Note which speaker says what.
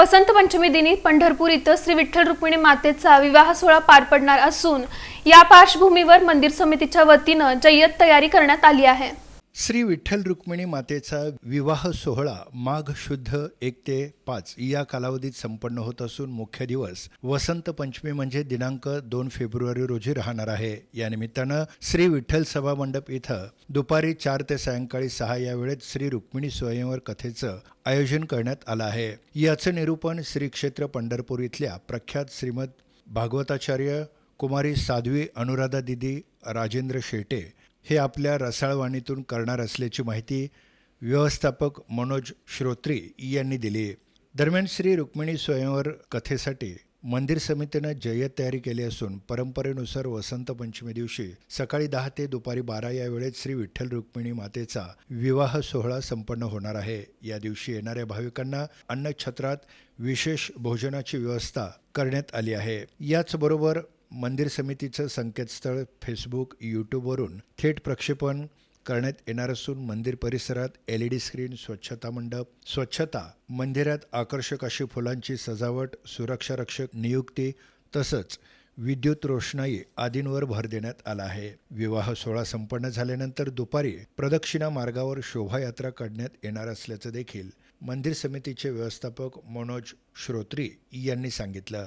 Speaker 1: वसंत पंचमी दिनी पंढरपूर इथं श्री विठ्ठल रुक्मिणी मातेचा विवाह सोहळा पार पडणार असून या पार्श्वभूमीवर मंदिर समितीच्या वतीनं जय्यत तयारी करण्यात आली आहे.
Speaker 2: श्री विठ्ठल रुक्मिणी मातेचा विवाह सोहळा माघ शुद्ध एक ते पाच या कालावधीत संपन्न होत असून मुख्य दिवस वसंत पंचमी म्हणजे दिनांक दोन फेब्रुवारी रोजी राहणार आहे. या निमित्तानं श्री विठ्ठल सभा मंडप इथं दुपारी चार ते सायंकाळी सहा या वेळेत श्री रुक्मिणी स्वयंवर कथेचं आयोजन करण्यात आलं आहे. याचं निरूपण श्री क्षेत्र पंढरपूर इथल्या प्रख्यात श्रीमद भागवताचार्य कुमारी साध्वी अनुराधा दिदी राजेंद्र शेटे हे आपल्या रसाळवाणीतून करणार असल्याची माहिती व्यवस्थापक मनोज श्रोत्री यांनी दिली. दरम्यान श्री रुक्मिणी स्वयंवर कथेसाठी मंदिर समितीनं जय्यत तयारी केली असून परंपरेनुसार वसंत पंचमी दिवशी सकाळी दहा ते दुपारी बारा या वेळेत श्री विठ्ठल रुक्मिणी मातेचा विवाह सोहळा संपन्न होणार आहे. या दिवशी येणाऱ्या भाविकांना अन्नछत्रात विशेष भोजनाची व्यवस्था करण्यात आली आहे. याचबरोबर मंदिर समितीचं संकेतस्थळ फेसबुक यूट्यूबवरून थेट प्रक्षेपण करण्यात येणार असून मंदिर परिसरात एल ई डी स्क्रीन स्वच्छता मंडप स्वच्छता मंदिरात आकर्षक अशी फुलांची सजावट सुरक्षारक्षक नियुक्ती तसंच विद्युत रोषणाई आदींवर भर देण्यात आला आहे. विवाह सोहळा संपन्न झाल्यानंतर दुपारी प्रदक्षिणा मार्गावर शोभायात्रा काढण्यात येणार असल्याचं देखील मंदिर समितीचे व्यवस्थापक मनोज श्रोत्री यांनी सांगितलं.